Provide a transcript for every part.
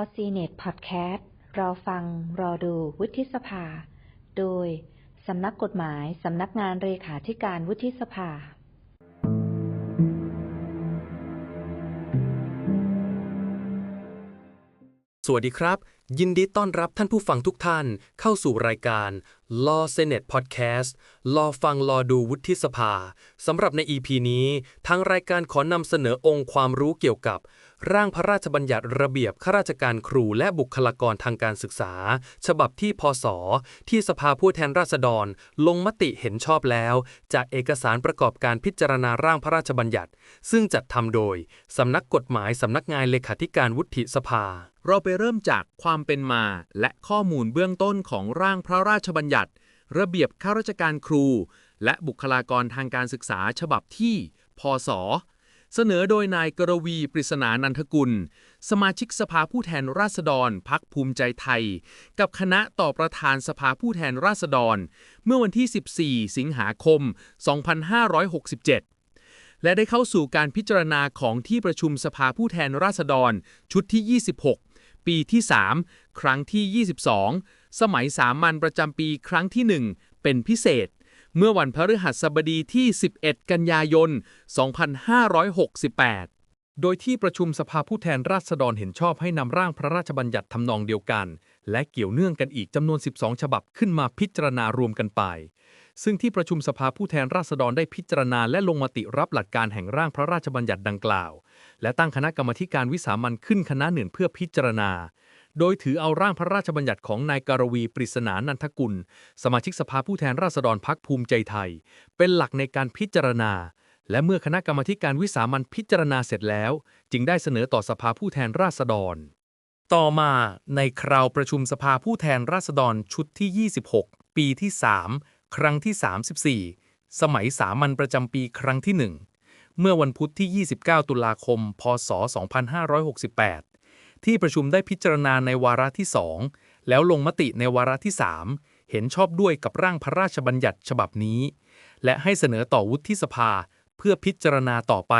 อซีเน็ตพอดแคสต์รอฟัง รอดูวุฒิสภา โดย สำนักกฎหมาย สำนักงานเลขาธิการวุฒิสภาสวัสดีครับ ยินดีต้อนรับท่านผู้ฟังทุกท่านเข้าสู่รายการ Law Senate Podcast รอฟังรอดูวุฒิสภาสำหรับใน EP นี้ ทางรายการขอนำเสนอองค์ความรู้เกี่ยวกับ ร่างพระราชบัญญัติระเบียบข้าราชการครูและบุคลากรทางการศึกษา ฉบับที่พศ ที่สภาผู้แทนราษฎร ลงมติเห็นชอบแล้ว จากเอกสารประกอบการพิจารณาร่างพระราชบัญญัติ ซึ่งจัดทำโดยสำนักกฎหมายสำนักงานเลขาธิการวุฒิสภา เราไปเริ่มจากความเป็นมาและข้อมูลเบื้องต้นของร่างพระราชบัญญัติ ระเบียบข้าราชการครู และบุคลากรทางการศึกษาฉบับที่ พศ เสนอโดยนายกรวีปริศนานันทกุล สมาชิกสภาผู้แทนราษฎรพักภูมิใจไทย กับคณะต่อประธานสภาผู้แทนราษฎร เมื่อวันที่ 14 สิงหาคม 2567และได้เข้าสู่การพิจารณาของที่ประชุมสภาผู้แทนราษฎร ชุดที่ 26 ปีที่ 3 ครั้งที่ 22 สมัยสามัญประจำปีครั้งที่ 1 เป็นพิเศษ เมื่อวันพฤหัสบดีที่ 11 กันยายน 2568 โดยที่ประชุมสภาผู้แทนราษฎรเห็นชอบให้นำร่างพระราชบัญญัติทำนองเดียวกัน และเกี่ยวเนื่องกันอีกจำนวน 12 ฉบับขึ้นมาพิจารณารวมกันไป ซึ่งที่ประชุมสภาผู้แทนราษฎรได้พิจารณาและลงมติรับหลักการแห่งร่างพระราชบัญญัติดังกล่าว และตั้งคณะกรรมการวิสามัญขึ้นคณะหนึ่งเพื่อพิจารณา โดยถือเอาร่างพระราชบัญญัติของนายการวีปริศนานันทกุล สมาชิกสภาผู้แทนราษฎรพักภูมิใจไทย เป็นหลักในการพิจารณาและเมื่อคณะกรรมการวิสามัญพิจารณาเสร็จแล้ว จึงได้เสนอต่อสภาผู้แทนราษฎร ต่อมาในคราวประชุมสภาผู้แทนราษฎรชุดที่ 26 ปีที่3 ครั้งที่ 34 สมัยสามัญประจำปีครั้งที่ 1 เมื่อวันพุธที่ 29 ตุลาคม พศ 2568 ที่ประชุมได้พิจารณาในวาระที่ 2 แล้วลงมติในวาระที่ 3 เห็นชอบด้วยกับร่างพระราชบัญญัติฉบับนี้ และให้เสนอต่อวุฒิสภาเพื่อพิจารณาต่อไป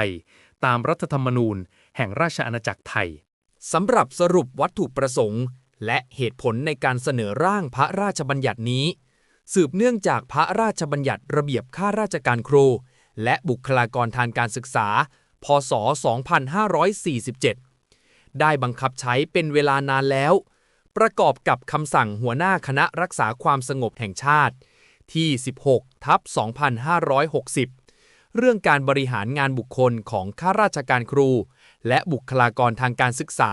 ตามรัฐธรรมนูญ แห่งราชอาณาจักรไทยสำหรับสรุปวัตถุประสงค์ และเหตุผลในการเสนอร่างพระราชบัญญัตินี้ สืบเนื่องจากพระราชบัญญัติระเบียบข้าราชการครู และบุคลากรทางการศึกษา พศ 2547 ได้บังคับใช้เป็นเวลานานแล้ว ประกอบกับคำสั่งหัวหน้าคณะรักษาความสงบแห่งชาติ ที่ 16 ทับ 2560 เรื่องการบริหารงานบุคคลของข้าราชการครู และบุคลากรทางการศึกษา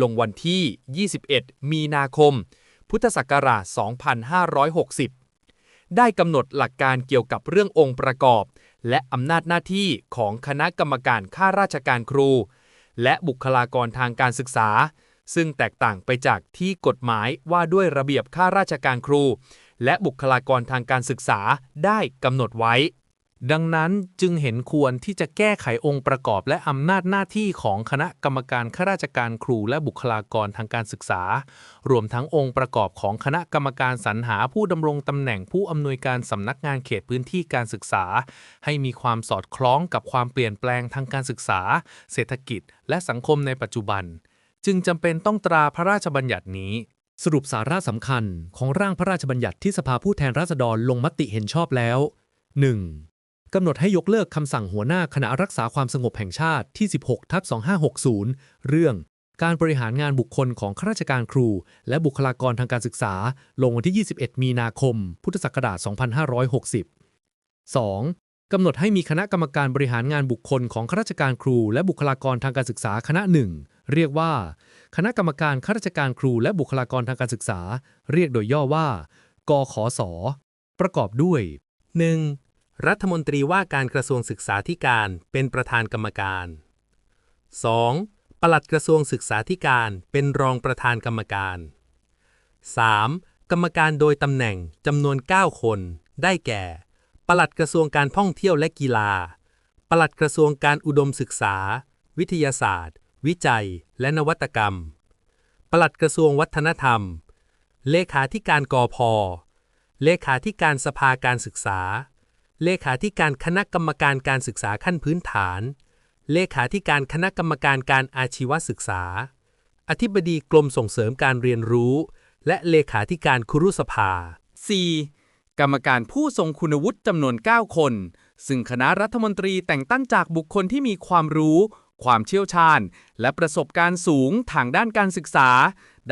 ลงวันที่ 21 มีนาคม พุทธศักราช 2560 ได้กำหนดหลักการเกี่ยวกับเรื่ององค์ประกอบ และอำนาจหน้าที่ของคณะกรรมการข้าราชการครู และบุคลากรทางการศึกษา ซึ่งแตกต่างไปจากที่กฎหมายว่าด้วยระเบียบข้าราชการครู และบุคลากรทางการศึกษาได้กำหนดไว้ ดังนั้นจึงเห็นควรที่จะแก้ไของค์ประกอบและอำนาจหน้าที่ของคณะกรรมการข้าราชการครูและบุคลากรทางการศึกษา รวมทั้งองค์ประกอบของคณะกรรมการสรรหาผู้ดำรงตำแหน่งผู้อำนวยการสำนักงานเขตพื้นที่การศึกษา ให้มีความสอดคล้องกับความเปลี่ยนแปลงทางการศึกษา เศรษฐกิจ และสังคมในปัจจุบัน จึงจำเป็นต้องตราพระราชบัญญัตินี้ สรุปสาระสำคัญของร่างพระราชบัญญัติที่สภาผู้แทนราษฎรลงมติเห็นชอบแล้ว 1. กำหนดให้ยกเลิกคำสั่งหัวหน้าคณะรักษาความสงบแห่งชาติที่ 16ทับ2560 เรื่องการบริหารงานบุคคลของข้าราชการครู และบุคลากรทางการศึกษา ลงวันที่ 21 มีนาคม พุทธศักราช 2560 2. กำหนดให้มีคณะกรรมการบริหารงานบุคคลของข้าราชการครู และบุคลากรทางการศึกษาคณะหนึ่งเรียกว่า คณะกรรมการข้าราชการครู และบุคลากรทางการศึกษา เรียกโดยย่อว่า กขส ประกอบด้วย 1. รัฐมนตรีว่าการกระทรวงศึกษาธิการเป็นประธานกรรมการ 2. ปลัดกระทรวงศึกษาธิการเป็นรองประธานกรรมการ 3. กรรมการโดยตำแหน่งจำนวน 9 คน ได้แก่ ปลัดกระทรวงการท่องเที่ยวและกีฬา ปลัดกระทรวงการอุดมศึกษา วิทยาศาสตร์ วิจัย และนวัตกรรม ปลัดกระทรวงวัฒนธรรม เลขาธิการกอพเลขาธิการสภาการศึกษา เลขาธิการคณะกรรมการการศึกษาขั้นพื้นฐาน เลขาธิการคณะกรรมการการอาชีวศึกษา อธิบดีกรมส่งเสริมการเรียนรู้ และเลขาธิการครุสภา 4. กรรมการผู้ทรงคุณวุฒิจำนวน 9 คน ซึ่งคณะรัฐมนตรีแต่งตั้งจากบุคคลที่มีความรู้ ความเชี่ยวชาญ และประสบการณ์สูงทางด้านการศึกษา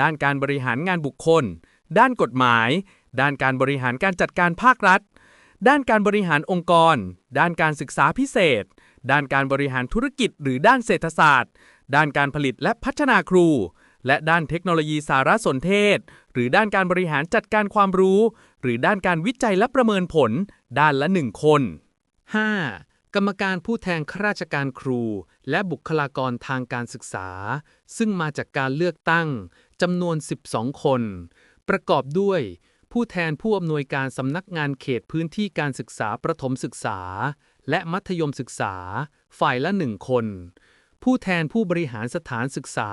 ด้านการบริหารงานบุคคล ด้านกฎหมาย ด้านการบริหารการจัดการภาครัฐ ด้านการบริหารองค์กร ด้านการศึกษาพิเศษ ด้านการบริหารธุรกิจ หรือด้านเศรษฐศาสตร์ ด้านการผลิตและพัฒนาครู และด้านเทคโนโลยีสารสนเทศ หรือด้านการบริหารจัดการความรู้ หรือด้านการวิจัยและประเมินผล ด้านละหนึ่งคน 5. กรรมการผู้แทนข้าราชการครู และบุคลากรทางการศึกษา ซึ่งมาจากการเลือกตั้งจำนวน 12 คน ประกอบด้วย ผู้แทนผู้อำนวยการสำนักงานเขตพื้นที่การศึกษาประถมศึกษา และมัธยมศึกษา ฝ่ายละหนึ่งคน ผู้แทนผู้บริหารสถานศึกษา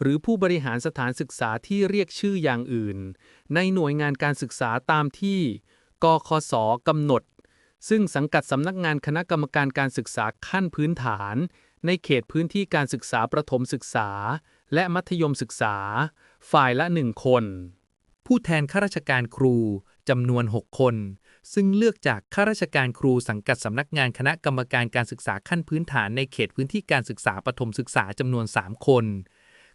หรือผู้บริหารสถานศึกษาที่เรียกชื่ออย่างอื่น ในหน่วยงานการศึกษาตามที่ กคสกำหนด ซึ่งสังกัดสำนักงานคณะกรรมการการศึกษาขั้นพื้นฐาน ในเขตพื้นที่การศึกษาประถมศึกษา และมัธยมศึกษา ฝ่ายละหนึ่งคน ผู้แทนข้าราชการครูจำนวน 6 คน ซึ่งเลือกจากข้าราชการครูสังกัดสำนักงานคณะกรรมการการศึกษาขั้นพื้นฐานในเขตพื้นที่การศึกษาประถมศึกษาจำนวน 3 คน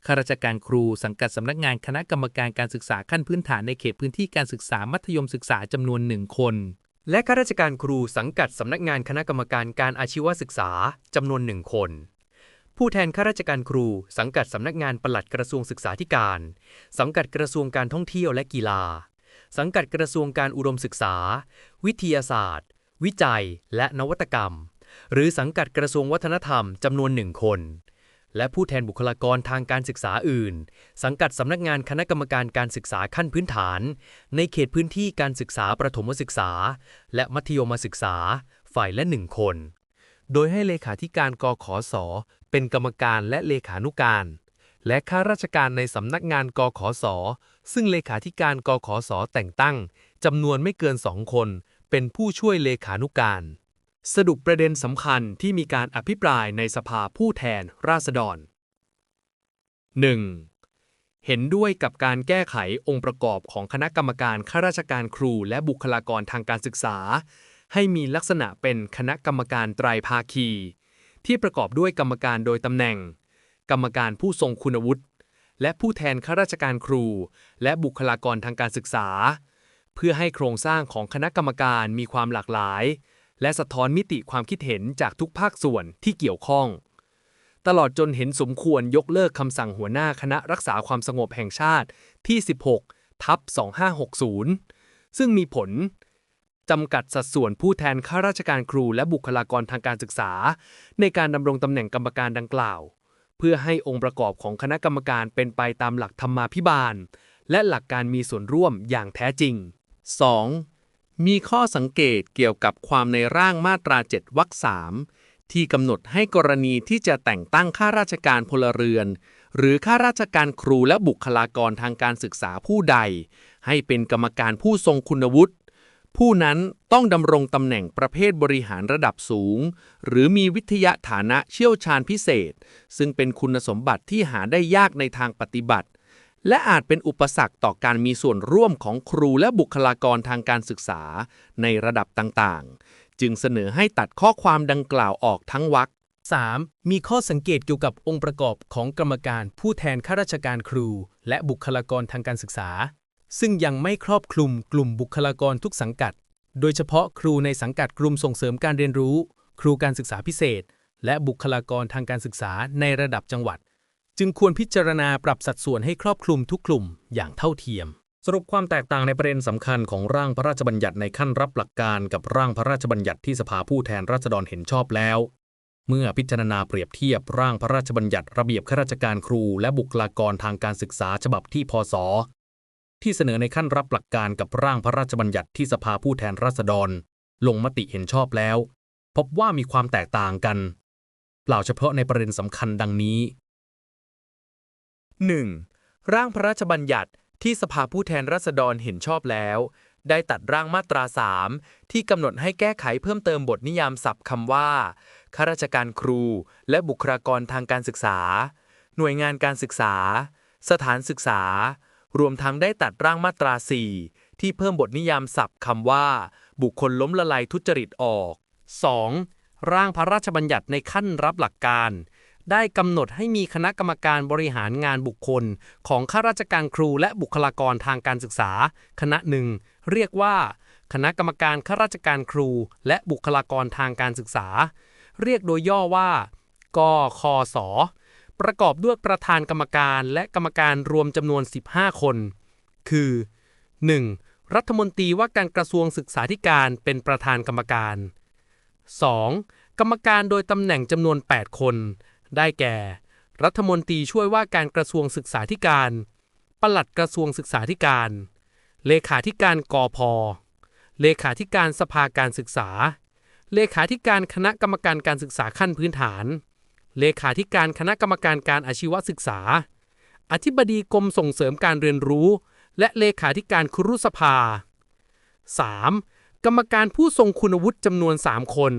ข้าราชการครูสังกัดสำนักงานคณะกรรมการการศึกษาขั้นพื้นฐานในเขตพื้นที่การศึกษามัธยมศึกษาจำนวน1คน และข้าราชการครูสังกัดสำนักงานคณะกรรมการการอาชีวศึกษาจำนวนหนึ่งคน ผู้แทนข้าราชการครู สังกัดสำนักงานปลัดกระทรวงศึกษาธิการ สังกัดกระทรวงการท่องเที่ยวและกีฬา สังกัดกระทรวงการอุดมศึกษา วิทยาศาสตร์ วิจัย และนวัตกรรม หรือสังกัดกระทรวงวัฒนธรรมจำนวนหนึ่งคน และผู้แทนบุคลากรทางการศึกษาอื่น สังกัดสำนักงานคณะกรรมการการศึกษาขั้นพื้นฐาน ในเขตพื้นที่การศึกษาประถมศึกษา และมัธยมศึกษา ฝ่ายละหนึ่งคนโดยให้เลขาธิการกขส เป็นกรรมการและเลขานุการ และข้าราชการในสำนักงานกขส ซึ่งเลขาธิการกขส แต่งตั้งจำนวนไม่เกินสองคน เป็นผู้ช่วยเลขานุการ สรุปประเด็นสำคัญที่มีการอภิปรายในสภาผู้แทนราษฎร 1. เห็นด้วยกับการแก้ไของค์ประกอบของคณะกรรมการข้าราชการครูและบุคลากรทางการศึกษา ให้มีลักษณะเป็นคณะกรรมการไตรภาคี ที่ประกอบด้วยกรรมการโดยตำแหน่ง กรรมการผู้ทรงคุณวุฒิและผู้แทนข้าราชการครู และบุคลากรทางการศึกษา เพื่อให้โครงสร้างของคณะกรรมการมีความหลากหลาย และสะท้อนมิติความคิดเห็นจากทุกภาคส่วนที่เกี่ยวข้อง ตลอดจนเห็นสมควรยกเลิกคำสั่งหัวหน้าคณะรักษาความสงบแห่งชาติที่ 16ทับ2560 ซึ่งมีผล จำกัดสัดส่วนผู้แทนข้าราชการครูและบุคลากรทางการศึกษา ในการดำรงตำแหน่งกรรมการดังกล่าว เพื่อให้องค์ประกอบของคณะกรรมการเป็นไปตามหลักธรรมาภิบาล และหลักการมีส่วนร่วมอย่างแท้จริง 2. มีข้อสังเกตเกี่ยวกับความในร่างมาตรา 7วรรคสามที่กำหนดให้กรณีที่จะแต่งตั้งข้าราชการพลเรือน หรือข้าราชการครูและบุคลากรทางการศึกษาผู้ใด ให้เป็นกรรมการผู้ทรงคุณวุฒิ ผู้นั้นต้องดำรงตำแหน่งประเภทบริหารระดับสูง หรือมีวิทยาฐานะเชี่ยวชาญพิเศษ ซึ่งเป็นคุณสมบัติที่หาได้ยากในทางปฏิบัติ และอาจเป็นอุปสรรคต่อการมีส่วนร่วมของครูและบุคลากรทางการศึกษาในระดับต่างๆ จึงเสนอให้ตัดข้อความดังกล่าวออกทั้งวรรค 3. มีข้อสังเกตเกี่ยวกับองค์ประกอบของกรรมการผู้แทนข้าราชการครู และบุคลากรทางการศึกษา ซึ่งยังไม่ครอบคลุมกลุ่มบุคลากรทุกสังกัด โดยเฉพาะครูในสังกัดกลุ่มส่งเสริมการเรียนรู้ ครูการศึกษาพิเศษ และบุคลากรทางการศึกษาในระดับจังหวัด จึงควรพิจารณาปรับสัดส่วนให้ครอบคลุมทุกกลุ่มอย่างเท่าเทียม สรุปความแตกต่างในประเด็นสำคัญของร่างพระราชบัญญัติในขั้นรับหลักการกับร่างพระราชบัญญัติที่สภาผู้แทนราษฎรเห็นชอบแล้วเมื่อพิจารณาเปรียบเทียบร่างพระราชบัญญัติระเบียบข้าราชการครู และบุคลากรทางการศึกษาฉบับที่พศ ที่เสนอในขั้นรับหลักการกับร่างพระราชบัญญัติที่สภาผู้แทนราษฎร ลงมติเห็นชอบแล้ว พบว่ามีความแตกต่างกัน เปล่าเฉพาะในประเด็นสำคัญดังนี้ 1. ร่างพระราชบัญญัติที่สภาผู้แทนราษฎรเห็นชอบแล้ว ได้ตัดร่างมาตรา 3 ที่กำหนดให้แก้ไขเพิ่มเติมบทนิยามศัพท์คำว่าข้าราชการครู และบุคลากรทางการศึกษา หน่วยงานการศึกษา สถานศึกษา รวมทั้งได้ตัดร่างมาตรา 4 ที่เพิ่มบทนิยามศัพท์คำว่า บุคคลล้มละลายทุจริตออก 2. ร่างพระราชบัญญัติในขั้นรับหลักการ ได้กำหนดให้มีคณะกรรมการบริหารงานบุคคล ของข้าราชการครูและบุคลากรทางการศึกษา คณะหนึ่งเรียกว่า คณะกรรมการข้าราชการครู และบุคลากรทางการศึกษา เรียกโดยย่อว่ากคส ประกอบด้วยประธานกรรมการและกรรมการรวมจำนวน 15 คน คือ 1. รัฐมนตรีว่าการกระทรวงศึกษาธิการเป็นประธานกรรมการ 2. กรรมการโดยตำแหน่งจำนวน 8 คน ได้แก่ รัฐมนตรีช่วยว่าการกระทรวงศึกษาธิการ ปลัดกระทรวงศึกษาธิการ เลขาธิการกอพเลขาธิการสภาการศึกษา เลขาธิการคณะกรรมการการศึกษาขั้นพื้นฐาน เลขาธิการคณะกรรมการการอาชีวศึกษา อธิบดีกรมส่งเสริมการเรียนรู้ และเลขาธิการครุสภา 3. กรรมการผู้ทรงคุณวุฒิจำนวน 3 คน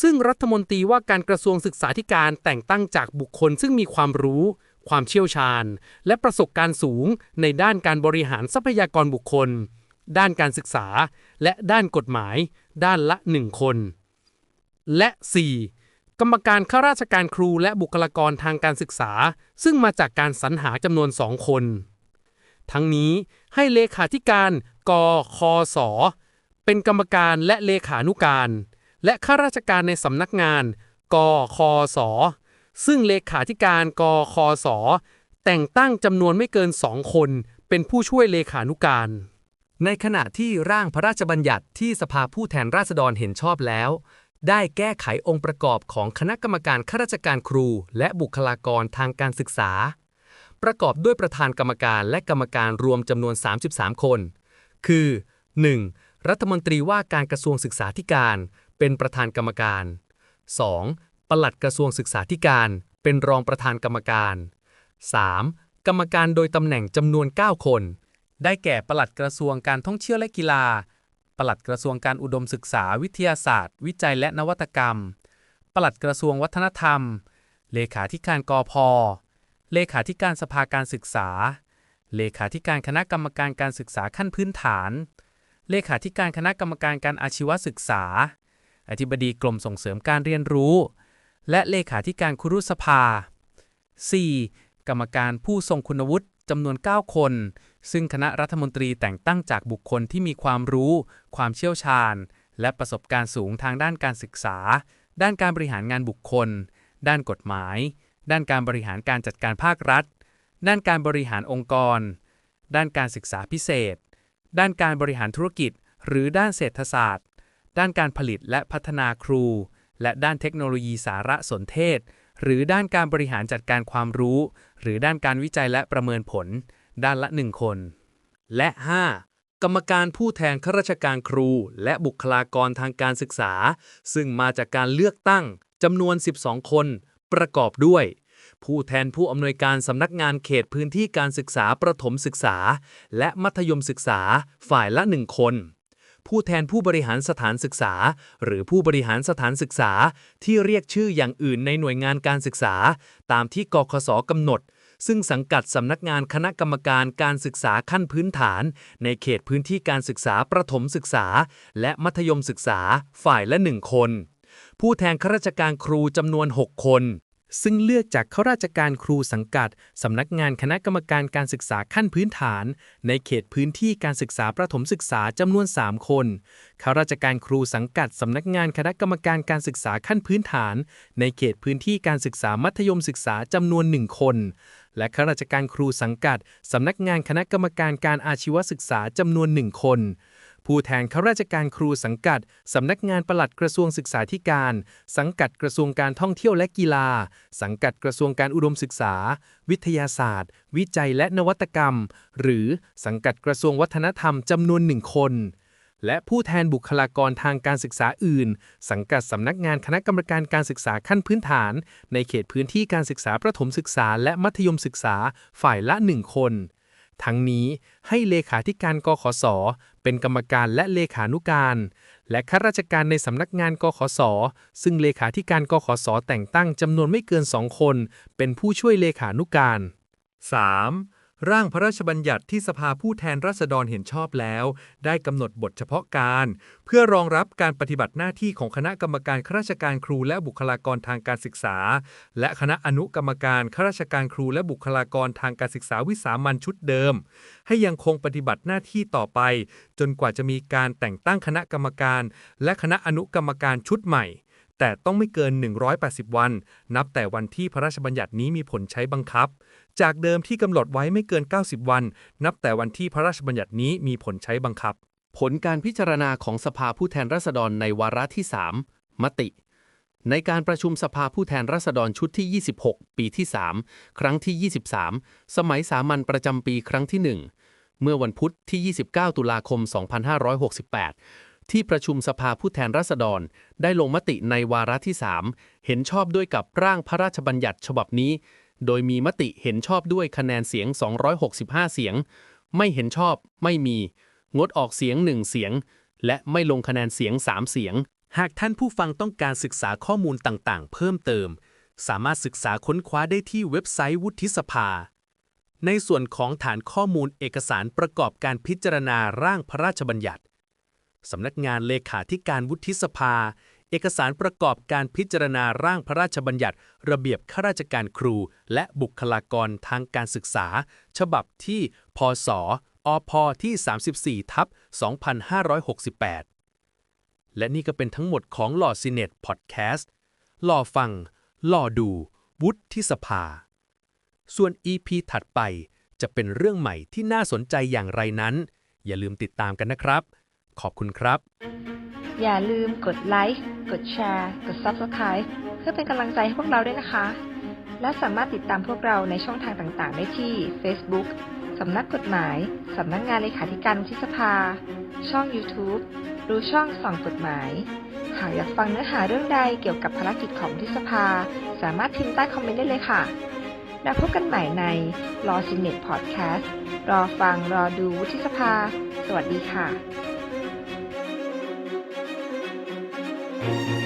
ซึ่งรัฐมนตรีว่าการกระทรวงศึกษาธิการแต่งตั้งจากบุคคลซึ่งมีความรู้ ความเชี่ยวชาญ และประสบการณ์สูงในด้านการบริหารทรัพยากรบุคคล ด้านการศึกษา และด้านกฎหมาย ด้านละ 1 คน และ 4. กรรมการข้าราชการครูและบุคลากรทางการศึกษา ซึ่งมาจากการสรรหาจำนวน2คน ทั้งนี้ให้เลขาธิการกคส เป็นกรรมการและเลขานุการ และข้าราชการในสำนักงานกคส ซึ่งเลขาธิการกคส แต่งตั้งจำนวนไม่เกินสองคน เป็นผู้ช่วยเลขานุการ ในขณะที่ร่างพระราชบัญญัติที่สภาผู้แทนราษฎรเห็นชอบแล้ว ได้แก้ไของค์ประกอบของคณะกรรมการข้าราชการครู และบุคลากรทางการศึกษา ประกอบด้วยประธานกรรมการและกรรมการรวมจำนวน 33 คน คือ 1. รัฐมนตรีว่าการกระทรวงศึกษาธิการ เป็นประธานกรรมการ 2. ปลัดกระทรวงศึกษาธิการ เป็นรองประธานกรรมการ 3. กรรมการโดยตำแหน่งจำนวน 9 คน ได้แก่ปลัดกระทรวงการท่องเที่ยวและกีฬา ปลัดกระทรวงการอุดมศึกษาวิทยาศาสตร์ วิจัยและนวัตกรรม ปลัดกระทรวงวัฒนธรรม เลขาธิการกอพเลขาธิการสภาการศึกษา เลขาธิการคณะกรรมการการศึกษาขั้นพื้นฐาน เลขาธิการคณะกรรมการการอาชีวศึกษา อธิบดีกรมส่งเสริมการเรียนรู้ และเลขาธิการครุสภา 4. กรรมการผู้ทรงคุณวุฒิ จำนวน 9 คน ซึ่งคณะรัฐมนตรีแต่งตั้งจากบุคคลที่มีความรู้ ความเชี่ยวชาญ และประสบการณ์สูงทางด้านการศึกษา ด้านการบริหารงานบุคคล ด้านกฎหมาย ด้านการบริหารการจัดการภาครัฐ ด้านการบริหารองค์กร ด้านการศึกษาพิเศษ ด้านการบริหารธุรกิจ หรือด้านเศรษฐศาสตร์ ด้านการผลิตและพัฒนาครู และด้านเทคโนโลยีสารสนเทศ หรือด้านการบริหารจัดการความรู้ หรือด้านการวิจัยและประเมินผล ด้านละ 1 คน และ 5. กรรมการผู้แทนข้าราชการครู และบุคลากรทางการศึกษา ซึ่งมาจากการเลือกตั้งจำนวน 12 คน ประกอบด้วย ผู้แทนผู้อำนวยการสำนักงานเขตพื้นที่การศึกษาประถมศึกษา และมัธยมศึกษาฝ่ายละ 1 คน ผู้แทนผู้บริหารสถานศึกษา หรือผู้บริหารสถานศึกษา ที่เรียกชื่ออย่างอื่นในหน่วยงานการศึกษา ตามที่กคสกำหนด ซึ่งสังกัดสำนักงานคณะกรรมการการศึกษาขั้นพื้นฐาน ในเขตพื้นที่การศึกษาประถมศึกษา และมัธยมศึกษาฝ่ายละ1คน ผู้แทนข้าราชการครูจำนวน 6 คน ซึ่งเลือกจากข้าราชการครูสังกัด สำนักงานคณะกรรมการการศึกษาขั้นพื้นฐาน ในเขตพื้นที่การศึกษาประถมศึกษาจำนวน 3 คนข้าราชการครูสังกัด สำนักงานคณะกรรมการการศึกษาขั้นพื้นฐาน ในเขตพื้นที่การศึกษามัธยมศึกษาจำนวน 1 คน และข้าราชการครูสังกัด สำนักงานคณะกรรมการการอาชีวศึกษาจำนวน 1 คน ผู้แทนข้าราชการครูสังกัด สำนักงานปลัดกระทรวงศึกษาธิการ สังกัดกระทรวงการท่องเที่ยวและกีฬา สังกัดกระทรวงการอุดมศึกษา วิทยาศาสตร์ วิจัยและนวัตกรรม หรือสังกัดกระทรวงวัฒนธรรมจำนวนหนึ่งคน และผู้แทนบุคลากรทางการศึกษาอื่น สังกัดสำนักงานคณะกรรมการการศึกษาขั้นพื้นฐาน ในเขตพื้นที่การศึกษาประถมศึกษาและมัธยมศึกษาฝ่ายละหนึ่งคน ทั้งนี้ให้เลขาธิการกขส เป็นกรรมการและเลขานุการ และข้าราชการในสำนักงานกขส ซึ่งเลขาธิการกขส แต่งตั้งจำนวนไม่เกิน 2 คน เป็นผู้ช่วยเลขานุการ 3. ร่างพระราชบัญญัติที่สภาผู้แทนราษฎรเห็นชอบแล้ว ได้กำหนดบทเฉพาะการ เพื่อรองรับการปฏิบัติหน้าที่ของคณะกรรมการข้าราชการครูและบุคลากรทางการศึกษา และคณะอนุกรรมการข้าราชการครูและบุคลากรทางการศึกษาวิสามันชุดเดิม ให้ยังคงปฏิบัติหน้าที่ต่อไป จนกว่าจะมีการแต่งตั้งคณะกรรมการ และคณะอนุกรรมการชุดใหม่ แต่ต้องไม่เกิน 180 วัน นับแต่วันที่พระราชบัญญัตินี้มีผลใช้บังคับ จากเดิมที่กำหนดไว้ไม่เกิน 90 วัน นับแต่วันที่พระราชบัญญัตินี้มีผลใช้บังคับ ผลการพิจารณาของสภาผู้แทนราษฎรในวาระที่ 3 มติ ในการประชุมสภาผู้แทนราษฎรชุดที่ 26 ปีที่ 3 ครั้งที่ 23 สมัยสามัญประจำปีครั้งที่ 1 เมื่อวันพุธที่ 29 ตุลาคม 2568ที่ประชุมสภาผู้แทนราษฎร ได้ลงมติในวาระที่ 3 เห็นชอบด้วยกับร่างพระราชบัญญัติฉบับนี้ โดยมีมติเห็นชอบด้วยคะแนนเสียง 265 เสียง ไม่เห็นชอบไม่มี งดออกเสียง 1 เสียง และไม่ลงคะแนนเสียง 3 เสียง หากท่านผู้ฟังต้องการศึกษาข้อมูลต่างๆ เพิ่มเติม สามารถศึกษาค้นคว้าได้ที่เว็บไซต์วุฒิสภา ในส่วนของฐานข้อมูลเอกสารประกอบการพิจารณาร่างพระราชบัญญัติสำนักงานเลขาธิการวุฒิสภา เอกสารประกอบการพิจารณาร่างพระราชบัญญัติ ระเบียบข้าราชการครู และบุคลากรทางการศึกษา ฉบับที่ พศ อพที่ 34 ทับ 2568 และนี่ก็เป็นทั้งหมดของหล่อซีเน็ตพอดแคสต์หล่อฟัง หล่อดู วุฒิสภา ส่วน EP ถัดไปจะเป็นเรื่องใหม่ที่น่าสนใจอย่างไรนั้น อย่าลืมติดตามกันนะครับ ขอบคุณครับ อย่าลืมกดไลค์ กดแชร์ กด Subscribe เพื่อเป็นกำลังใจให้พวกเราด้วยนะคะ และสามารถติดตามพวกเราในช่องทางต่างๆ ได้ที่ Facebook สำนักกฎหมาย สำนักงานเลขาธิการวุฒิสภา ช่อง YouTube รือช่องส่องกฎหมาย หากอยากฟังเนื้อหาเรื่องใดเกี่ยวกับภารกิจของวุฒิสภา สามารถพิมพ์ใต้คอมเมนต์ได้เลยค่ะ แล้วพบกันใหม่ในรอซินเน็ตพอดแคสต์รอฟังรอดูวุฒิสภา สวัสดีค่ะ thank you